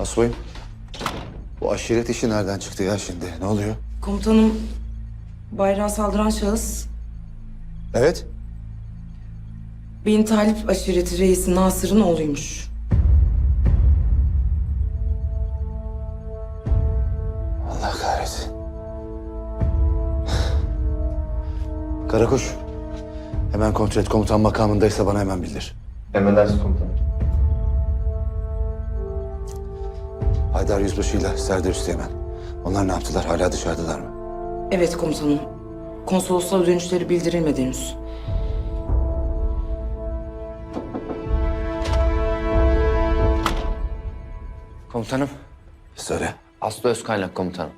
Asubayım. Bu aşiret işi nereden çıktı ya şimdi? Ne oluyor? Komutanım, bayrağa saldıran şahıs Evet. Bin Talip aşireti reisi Nasır'ın oğluymuş. Allah kahretsin. Karakuş. Hemen kontrol et. Komutan makamındaysa bana hemen bildir. Emredersiniz komutanım. Haydar Yüzbaşı'yla Serdar Üsteğmen. Onlar ne yaptılar? Hala dışarıdalar mı? Evet komutanım. Konsolosluğa dönüşleri bildirilmedi henüz. Komutanım. Söyle. Aslı Özkaynak komutanım.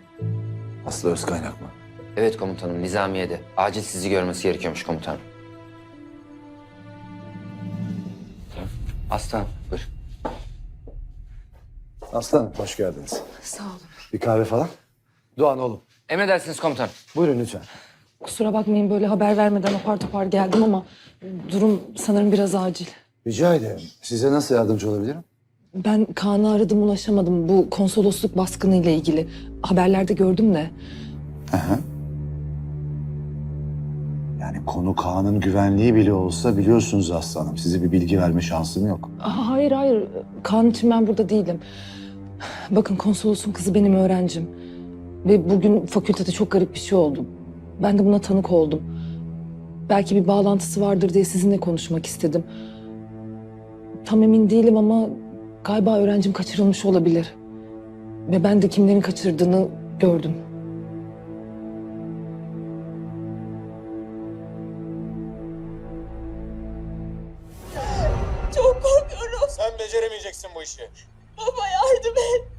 Aslı Özkaynak mı? Evet komutanım Nizamiye'de. Acil sizi görmesi gerekiyormuş komutanım. Aslan buyur. Aslanım hoş geldiniz. Sağ olun. Bir kahve falan? Doğan oğlum. Emredersiniz komutanım. Buyurun lütfen. Kusura bakmayın böyle haber vermeden apar topar geldim ama durum sanırım biraz acil. Rica ederim. Size nasıl yardımcı olabilirim? Ben Kaan'ı aradım ulaşamadım bu konsolosluk baskını ile ilgili. Haberlerde gördüm de. Yani konu Kaan'ın güvenliği bile olsa biliyorsunuz aslanım. Size bir bilgi verme şansım yok. Hayır hayır Kaan için ben burada değilim. Bakın konsolosun kızı benim öğrencim. Ve bugün fakültede çok garip bir şey oldu. Ben de buna tanık oldum. Belki bir bağlantısı vardır diye sizinle konuşmak istedim. Tam emin değilim ama galiba öğrencim kaçırılmış olabilir. Ve ben de kimlerin kaçırdığını gördüm. Çok korkuyorum. Sen beceremeyeceksin bu işi. Baba yardım et.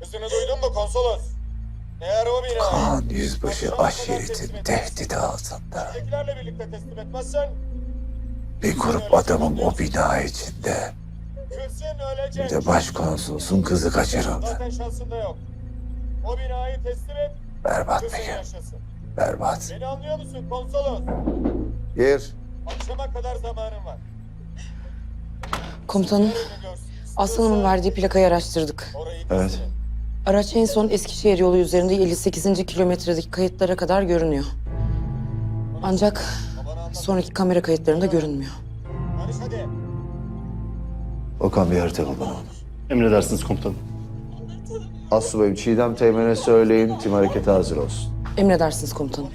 Kızını duydun mu konsolos? Eğer o bina... Kaan Yüzbaşı aşiretin tehdidi altında. Bizdekilerle birlikte teslim etmezsen... Bir grup adamın o bina içinde. Kızın ölecek. Bir de başkonsolosun kızı kaçırıldı. Zaten şansın da yok. O binayı teslim et, Berbat bir gün. Berbat. Beni anlıyor musun konsolos? Gir. Akşama kadar zamanın var. Komutanım. Aslanım'ın verdiği plakayı araştırdık. Evet. Araç en son Eskişehir yolu üzerinde 58. kilometredeki kayıtlara kadar görünüyor. Ancak sonraki kamera kayıtlarında görünmüyor. Okan bir harita bul bana. Emredersiniz komutanım. Asubayım Çiğdem Teğmen'e söyleyin tim harekete hazır olsun. Emredersiniz komutanım.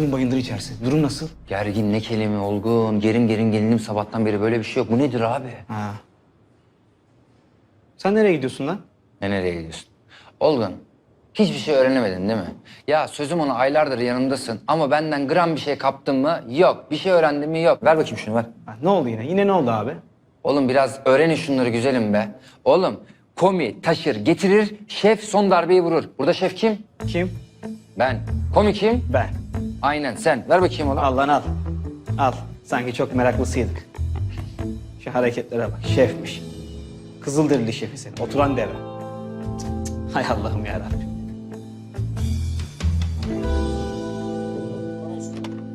Mi bayındır içerisi? Durum nasıl? Gergin ne kelime olgun. Gerim gerim gelinim sabahtan beri böyle bir şey yok. Bu nedir abi? Ha. Sen nereye gidiyorsun lan? Ne nereye gidiyorsun? Olgun. Hiçbir şey öğrenemedin değil mi? Ya sözüm ona aylardır yanımdasın ama benden gram bir şey kaptın mı? Yok. Bir şey öğrendin mi? Yok. Ver bakayım şunu ver. Ha, ne oldu yine? Yine ne oldu abi? Oğlum biraz öğrenin şunları güzelim be. Oğlum komi taşır getirir, şef son darbeyi vurur. Burada şef kim? Kim? Ben. Komi kim? Ben. Aynen sen. Ver bakayım oğlum. Al lan al. Al. Sanki çok meraklısıydık. Şu hareketlere bak. Şefmiş. Kızılderili şefi seni. Oturan deve. Cık, cık. Hay Allah'ım yarabbim.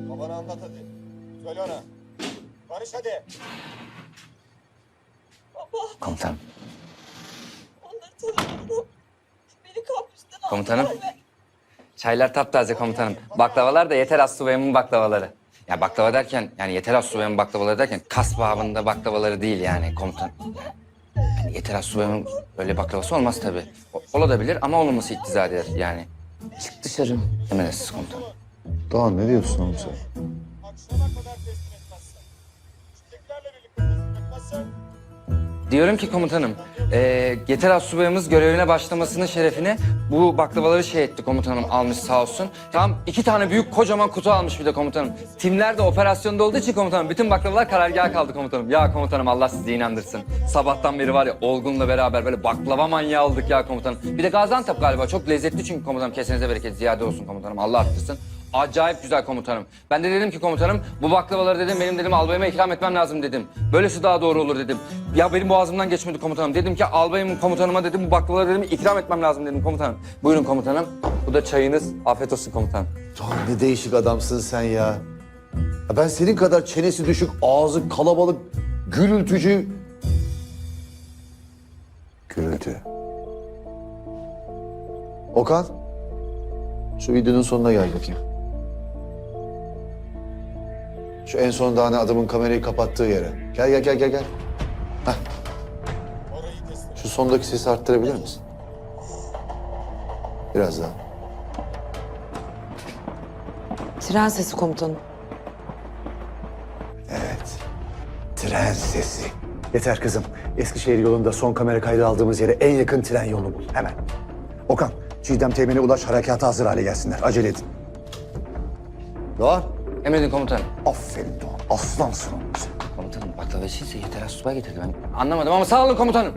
Babana anlat hadi. Söyle ona. Barış hadi. Komutanım. Onları tanıyorum. Beni kampüsten aldılar Komutanım. ve Çaylar taptaze komutanım. Baklavalar da yeter astsubayımın baklavaları. Ya baklava derken yani yeter astsubayımın baklavaları derken kas babında baklavaları değil yani komutan. Yani yeter astsubayımın böyle baklavası olmaz tabii. O, olabilir ama olmaması iktiza eder yani. Çık dışarı. Emredersiniz komutanım. Doğan ne diyorsun oğlum sen? Diyorum ki komutanım, eee yeter astsubayımız görevine başlamasının şerefine bu baklavaları şey etti komutanım almış sağ olsun. Tam iki tane büyük kocaman kutu almış bir de komutanım. Timler de operasyonda olduğu için komutanım bütün baklavalar karargaha kaldı komutanım. Ya komutanım Allah sizi inandırsın. Sabahtan beri var ya Olgun'la beraber böyle baklava manyağı olduk ya komutanım. Bir de Gaziantep galiba çok lezzetli çünkü komutanım kesenize bereket ziyade olsun komutanım Allah arttırsın. Acayip güzel komutanım. Ben de dedim ki komutanım bu baklavaları dedim benim dedim albayıma ikram etmem lazım dedim. Böylesi daha doğru olur dedim. Ya benim boğazımdan geçmedi komutanım. Dedim ki albayım komutanıma dedim bu baklavaları dedim ikram etmem lazım dedim komutanım. Buyurun komutanım. Bu da çayınız. Afiyet olsun komutanım. Doğan ne değişik adamsın sen ya. ya. Ben senin kadar çenesi düşük, ağzı kalabalık, gürültücü... Gürültü. Okan, şu videonun sonuna gel bakayım. Şu en son daha ne adamın kamerayı kapattığı yere. Gel gel gel gel gel. Orayı teslim Şu sondaki sesi arttırabilir misin? Biraz daha. Tren sesi komutanım. Evet. Tren sesi. Yeter kızım. Eskişehir yolunda son kamera kaydı aldığımız yere en yakın tren yolunu bul. Hemen. Okan, Çiğdem Teğmen'e ulaş harekata hazır hale gelsinler. Acele edin. Doğan. Emredin komutanım. Aferin Doğan. Aslansın oğlum sen. Komutanım baklava işiyse yeter az subay getirdi ben. Anlamadım ama sağ olun komutanım.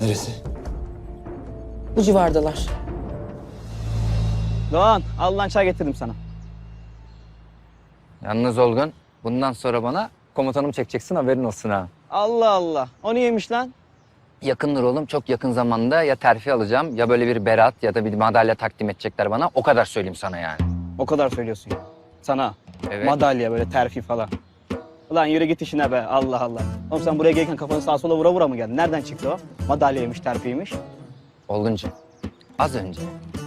Neresi? Bu civardalar. Doğan al lan çay getirdim sana. Yalnız Olgun bundan sonra bana komutanım çekeceksin haberin olsun ha. Allah Allah. O niyeymiş lan? Yakındır oğlum çok yakın zamanda ya terfi alacağım ya böyle bir berat ya da bir madalya takdim edecekler bana. O kadar söyleyeyim sana yani. O kadar söylüyorsun ya. Sana Evet. madalya böyle terfi falan. Ulan yürü git işine be Allah Allah. Oğlum sen buraya gelirken kafanı sağa sola vura vura mı geldin? Nereden çıktı o? Madalyaymış, terfiymiş. Olguncu az önce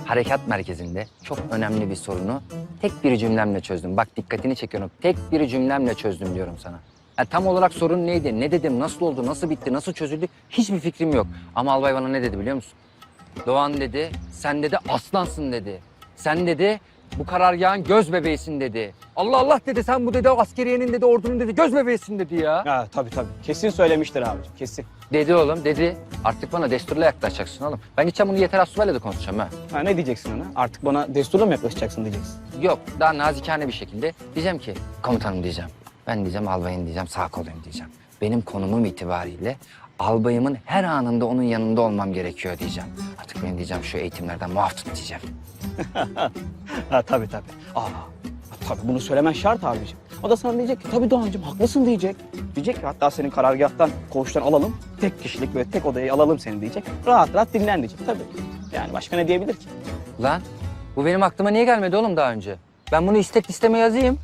harekat merkezinde çok önemli bir sorunu tek bir cümlemle çözdüm. Bak dikkatini çekiyorum. Tek bir cümlemle çözdüm diyorum sana. Yani tam olarak sorun neydi? Ne dedim? Nasıl oldu? Nasıl bitti? Nasıl çözüldü? Hiçbir fikrim yok. Ama albay bana ne dedi biliyor musun? Doğan dedi, sen dedi aslansın dedi. Sen dedi bu karargahın göz bebeğisin dedi. Allah Allah dedi sen bu dedi askeriyenin dedi ordunun dedi göz bebeğisin dedi ya. Ha tabii tabii. Kesin söylemiştir abicim, kesin. Dedi oğlum dedi. Artık bana desturla yaklaşacaksın oğlum. Ben gideceğim bunu yeter asubayla da konuşacağım ha. Ha ne diyeceksin ona? Artık bana desturla mı yaklaşacaksın diyeceksin. Yok daha nazikane bir şekilde diyeceğim ki komutanım diyeceğim. Ben diyeceğim albayın diyeceğim sağ koluyum diyeceğim. Benim konumum itibariyle albayımın her anında onun yanında olmam gerekiyor diyeceğim. Artık benim diyeceğim şu eğitimlerden muaf tut diyeceğim. Ha tabii tabii. Aa, tabii bunu söylemen şart abicim. O da sana diyecek ki tabii Doğancığım haklısın diyecek. Diyecek ki hatta senin karargahtan, koğuştan alalım. Tek kişilik böyle tek odayı alalım seni diyecek. Rahat rahat dinlen diyecek tabii. Yani başka ne diyebilir ki? Lan bu benim aklıma niye gelmedi oğlum daha önce? Ben bunu istek listeme yazayım.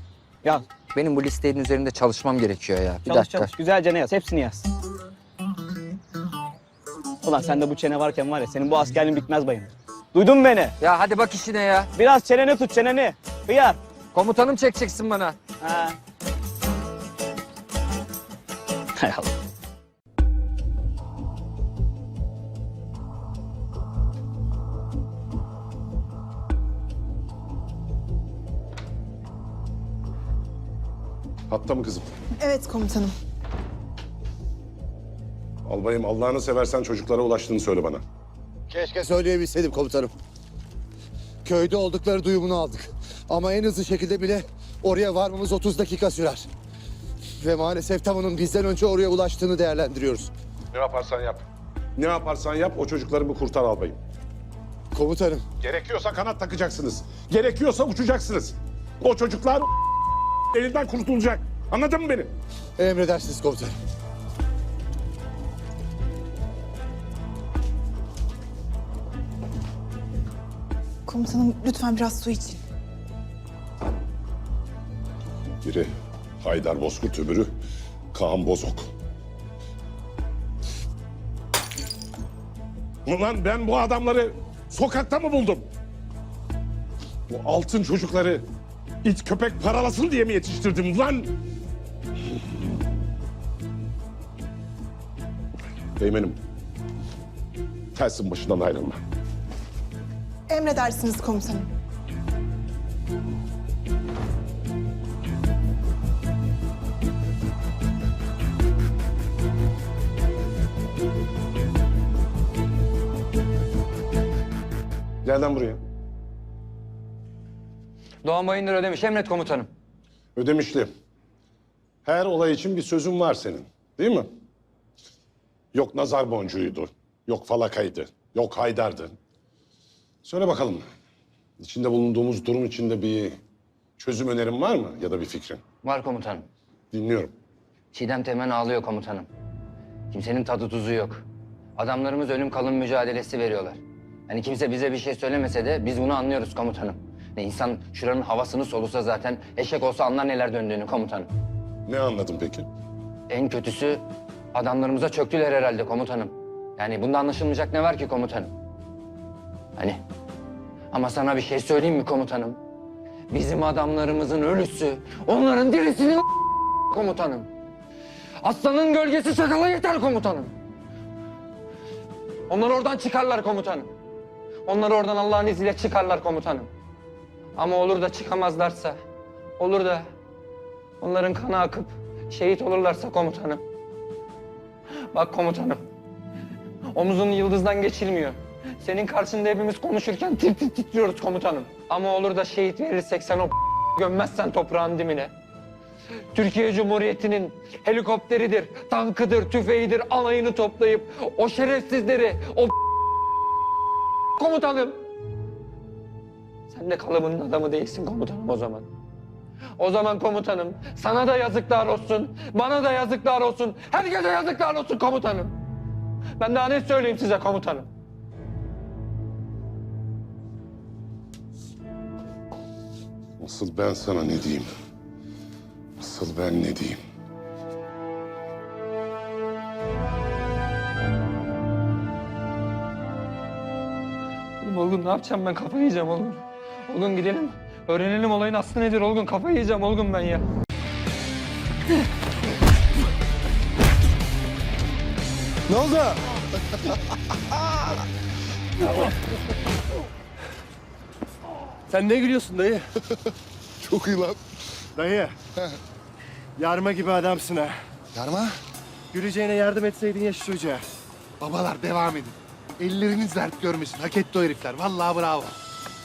Yaz. Benim bu listenin üzerinde çalışmam gerekiyor ya. Bir Çalış dakika. çalış. Güzelce ne yaz? Hepsini yaz. Ulan sende bu çene varken var ya senin bu askerliğin bitmez bayım. Duydun mu beni? Ya hadi bak işine ya. Biraz çeneni tut çeneni. Hıyar. Komutanım çekeceksin bana. Ha. Hay Allah. Hatta mı kızım? Evet komutanım. Albayım Allah'ını seversen çocuklara ulaştığını söyle bana. Keşke söyleyebilseydim komutanım. Köyde oldukları duyumunu aldık. Ama en hızlı şekilde bile oraya varmamız 30 dakika sürer. Ve maalesef tam onun bizden önce oraya ulaştığını değerlendiriyoruz. Ne yaparsan yap. Ne yaparsan yap o çocukları bir kurtar albayım. Komutanım, Gerekiyorsa kanat takacaksınız. Gerekiyorsa uçacaksınız. O çocuklar elinden kurtulacak. Anladın mı beni? emredersiniz komutanım. Komutanım lütfen biraz su için. Biri Haydar Bozkurt öbürü Kaan Bozok. Ulan ben bu adamları sokakta mı buldum? Bu altın çocukları it köpek paralasın diye mi yetiştirdim lan? Beymenim, tersin başından ayrılma. Emredersiniz komutanım. Lan buraya. Doğan Bayındır ödemiş. Emret komutanım. Ödemişli. Her olay için bir sözün var senin. Değil mi? Yok nazar boncuğuydu. Yok falakaydı. Yok haydardı. Söyle bakalım. İçinde bulunduğumuz durum içinde bir çözüm önerin var mı ya da bir fikrin? Var komutanım. Dinliyorum. Çiğdem Temen ağlıyor komutanım. Kimsenin tadı tuzu yok. Adamlarımız ölüm kalım mücadelesi veriyorlar. Hani kimse bize bir şey söylemese de biz bunu anlıyoruz komutanım. Ne insan şuranın havasını solusa zaten eşek olsa anlar neler döndüğünü komutanım. Ne anladın peki? En kötüsü adamlarımıza çöktüler herhalde komutanım. Yani bunda anlaşılmayacak ne var ki komutanım? Hani ama sana bir şey söyleyeyim mi komutanım? Bizim adamlarımızın ölüsü onların dirisinin komutanım. Aslanın gölgesi sakala yeter komutanım. Onlar oradan çıkarlar komutanım. Onlar oradan Allah'ın izniyle çıkarlar komutanım. Ama olur da çıkamazlarsa, olur da onların kanı akıp şehit olurlarsa komutanım. Bak komutanım, omuzun yıldızdan geçilmiyor. Senin karşında hepimiz konuşurken tir tir titriyoruz komutanım. Ama olur da şehit verirsek sen o gömmezsen toprağın dibine. Türkiye Cumhuriyeti'nin helikopteridir, tankıdır, tüfeğidir alayını toplayıp o şerefsizleri, o komutanım. Sen de kalıbının adamı değilsin komutanım o zaman. O zaman komutanım sana da yazıklar olsun, bana da yazıklar olsun, herkese yazıklar olsun komutanım. Ben daha ne söyleyeyim size komutanım? Asıl ben sana ne diyeyim? Asıl ben ne diyeyim? Oğlum ne yapacağım ben kafayı yiyeceğim Olgun. Olgun gidelim. Öğrenelim olayın aslı nedir Olgun kafayı yiyeceğim Olgun ben ya. Ne oldu? Sen ne gülüyorsun dayı? Çok iyi lan. Dayı. Yarma gibi adamsın ha. Yarma. Güleceğine yardım etseydin ya şu çocuğa. Babalar devam edin. Elleriniz dert görmesin. Hak etti o herifler. Vallahi bravo.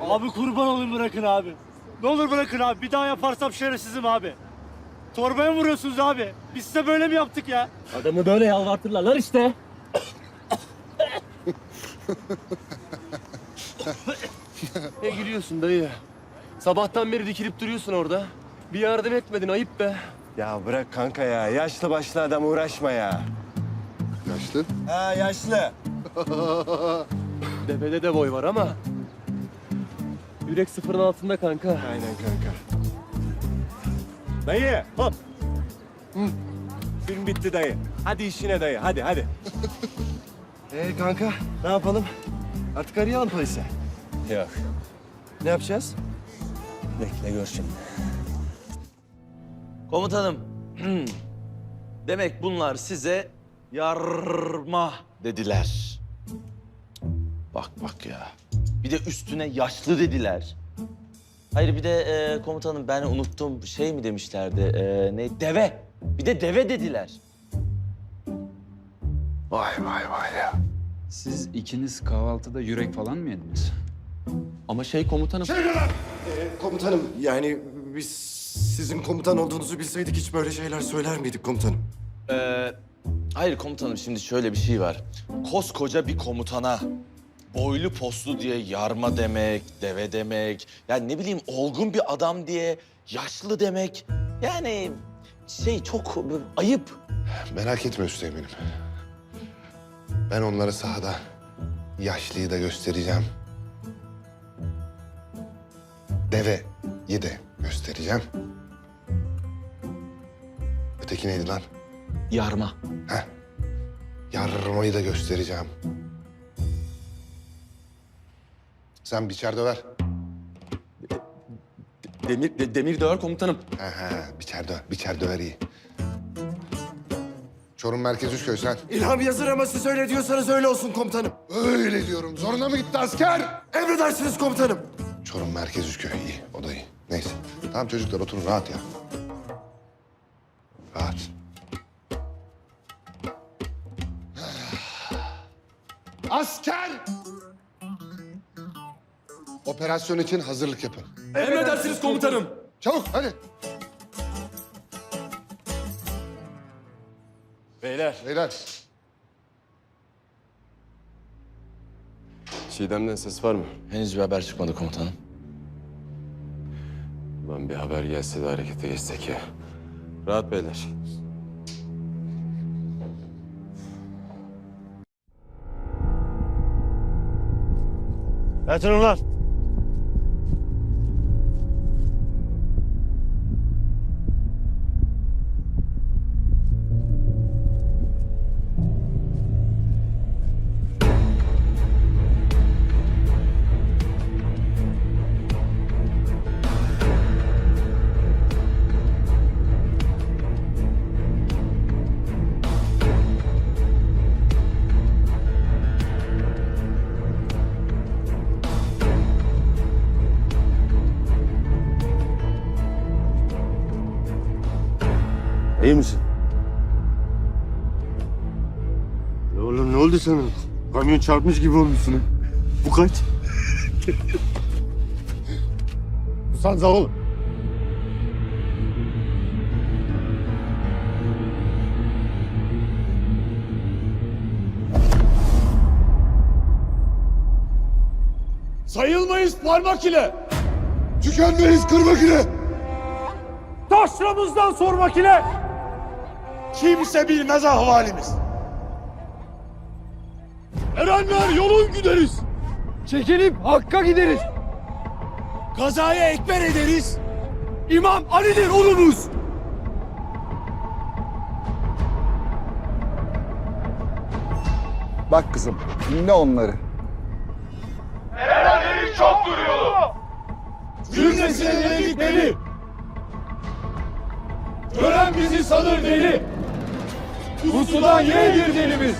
Abi kurban olayım bırakın abi. Ne olur bırakın abi. Bir daha yaparsam şerefsizim abi. Torbaya mı vuruyorsunuz abi? Biz size böyle mi yaptık ya? Adamı böyle yalvartırlar işte. ne gülüyorsun dayı? Sabahtan beri dikilip duruyorsun orada. Bir yardım etmedin ayıp be. Ya bırak kanka ya. Yaşlı başlı adam uğraşma ya. Yaşlı. Ha yaşlı. Devede de boy var ama. Yürek sıfırın altında kanka. Aynen kanka. Dayı hop. Hı. Film bitti dayı. Hadi işine dayı hadi hadi. Ee kanka ne yapalım? Artık arayalım polise. Yok. Ne yapacağız? Bekle gör şimdi. Komutanım. Demek bunlar size yarma dediler. Bak bak ya. Bir de üstüne yaşlı dediler. Hayır bir de e, komutanım ben unuttum şey mi demişlerdi e, ne deve. Bir de deve dediler. Vay vay vay ya. Siz ikiniz kahvaltıda yürek falan mı yediniz? Ama şey komutanım. Komutanım yani biz sizin komutan olduğunuzu bilseydik hiç böyle şeyler söyler miydik komutanım? Ee, hayır komutanım şimdi şöyle bir şey var. Koskoca bir komutana boylu postlu diye yarma demek, deve demek, yani ne bileyim olgun bir adam diye yaşlı demek. Yani şey çok ayıp. Merak etme Üsteğmen'im. Ben onlara sahada yaşlıyı da göstereceğim. Deveyi de göstereceğim. Öteki neydi lan? Yarma. Heh. Yarmayı da göstereceğim. Sen biçer döver. Demir, de- demir döver komutanım. He he, biçer döver, biçer döver iyi. Çorum Merkez Üsküdar sen. İlham yazır ama siz öyle diyorsanız öyle olsun komutanım. Öyle diyorum. Zoruna mı gitti asker? Emredersiniz komutanım. Çorum Merkez Üsküp iyi. O da iyi. Neyse. Tamam çocuklar oturun rahat ya. Rahat. Asker! Operasyon için hazırlık yapın. Emredersiniz komutanım. Çabuk hadi. Beyler. Beyler. Çiğdem'den ses var mı? Henüz bir haber çıkmadı komutanım. Lan bir haber gelse de harekete geçsek ya. Rahat beyler. Yatırın lan. Oldu sana? Kamyon çarpmış gibi olmuşsun. Bu kaç? Usanza oğlum. Sayılmayız parmak ile. Tükenmeyiz kırmak ile. Taşramızdan sormak ile. Kimse bilmez ahvalimiz. Erenler yolun gideriz. Çekilip Hakk'a gideriz. Kazaya ekber ederiz. İmam Ali'dir ulumuz. Bak kızım dinle onları. Cümlesine dedikleri. Gören bizi sanır deli. Pusudan yeğdir delimiz.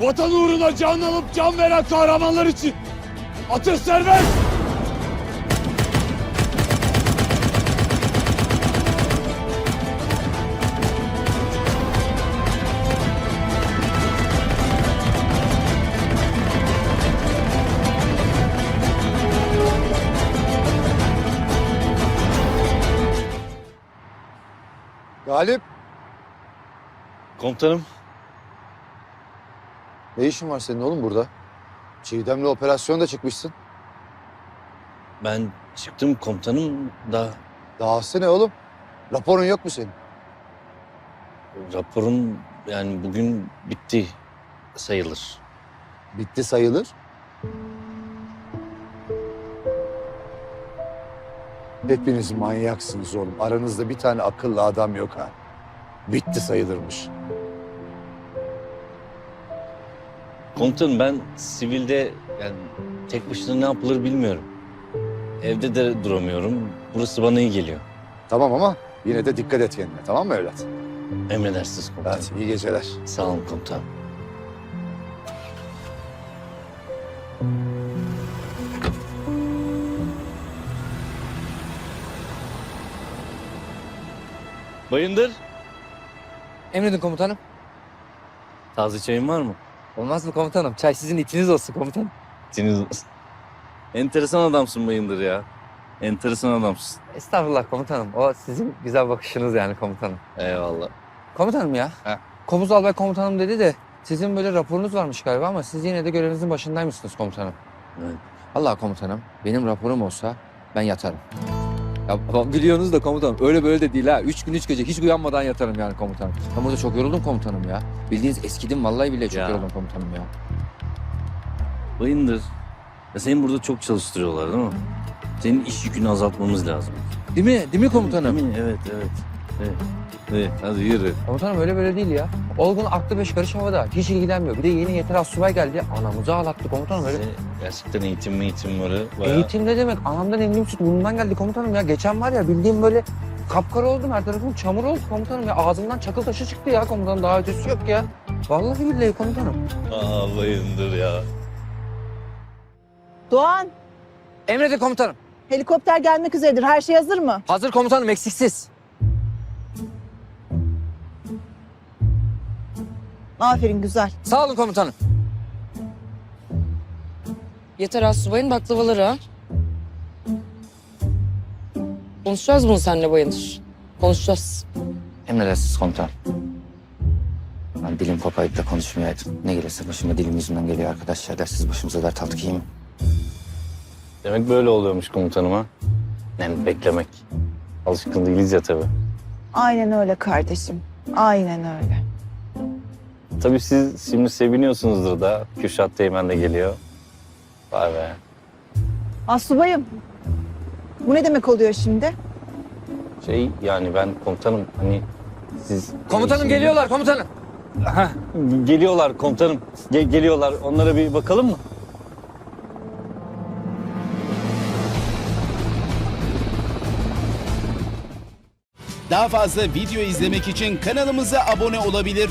Vatan uğruna can alıp can veren kahramanlar için atış serbest. Galip Komutanım. Ne işin var senin oğlum burada? Çiğdem'le operasyonda çıkmışsın. Ben çıktım komutanım da Dahası ne oğlum? Raporun yok mu senin? raporum yani bugün bitti sayılır. Bitti sayılır. Hepiniz manyaksınız oğlum. Aranızda bir tane akıllı adam yok ha. Bitti sayılırmış. Komutanım ben sivilde yani tek başına ne yapılır bilmiyorum. Evde de duramıyorum. Burası bana iyi geliyor. Tamam ama yine de dikkat et kendine tamam mı evlat? Emredersiniz komutanım. Hadi iyi geceler. Sağ olun komutanım. Bayındır. Emredin komutanım. Taze çayın var mı? Olmaz mı komutanım? Çay sizin itiniz olsun komutanım. İçiniz Enteresan adamsın Bayındır ya. Enteresan adamsın. Estağfurullah komutanım. O sizin güzel bakışınız yani komutanım. Eyvallah. Komutanım ya. He. Komuz albay komutanım dedi de sizin böyle raporunuz varmış galiba ama siz yine de görevinizin başındaymışsınız komutanım. Evet. Allah komutanım benim raporum olsa ben yatarım. Ya biliyorsunuz da komutanım öyle böyle de değil ha. Üç gün üç gece hiç uyanmadan yatarım yani komutanım. Ben burada çok yoruldum komutanım ya. Bildiğiniz eskidim vallahi bile çok Ya. yoruldum komutanım ya. Bayındır. Ya seni burada çok çalıştırıyorlar değil mi? Senin iş yükünü azaltmamız lazım. Değil mi? Değil mi komutanım? Değil mi? Evet, evet. Evet. Evet, hadi yürü. Komutanım öyle böyle değil ya. Olgun aklı beş karış havada. Hiç ilgilenmiyor. Bir de yeni yeter assubay geldi. Anamızı ağlattı komutanım öyle. Size gerçekten eğitim eğitim var. Bayağı... Eğitim ne demek? Anamdan emdiğim süt burnumdan geldi komutanım ya. Geçen var ya bildiğim böyle kapkara oldum her tarafım çamur oldu komutanım ya ağzımdan çakıl taşı çıktı ya komutanım daha ötesi yok ya. Vallahi billahi komutanım. Ağlayındır ya. Doğan, Emredin komutanım. helikopter gelmek üzeredir. Her şey hazır mı? Hazır komutanım eksiksiz. Aferin güzel. Sağ olun komutanım. Yeter astsubayın baklavaları ha. Konuşacağız bunu seninle Bayındır. Konuşacağız. Emredersiniz komutanım. Ben dilim kopayıp da konuşmayaydım. Ne gelirse başıma dilim yüzünden geliyor arkadaşlar. Dersiz başımıza dert aldık iyi mi? Demek böyle oluyormuş komutanım ha. Yani beklemek. Alışkın değiliz ya tabii. Aynen öyle kardeşim. Aynen öyle. Tabii siz şimdi seviniyorsunuzdur da. Kürşat Teğmen de geliyor. Vay be. Asubayım. Bu ne demek oluyor şimdi? Şey yani ben komutanım hani siz... Komutanım geliyorlar komutanım. Heh, geliyorlar komutanım. Ge- geliyorlar. Onlara bir bakalım mı? Daha fazla video izlemek için kanalımıza abone olabilir.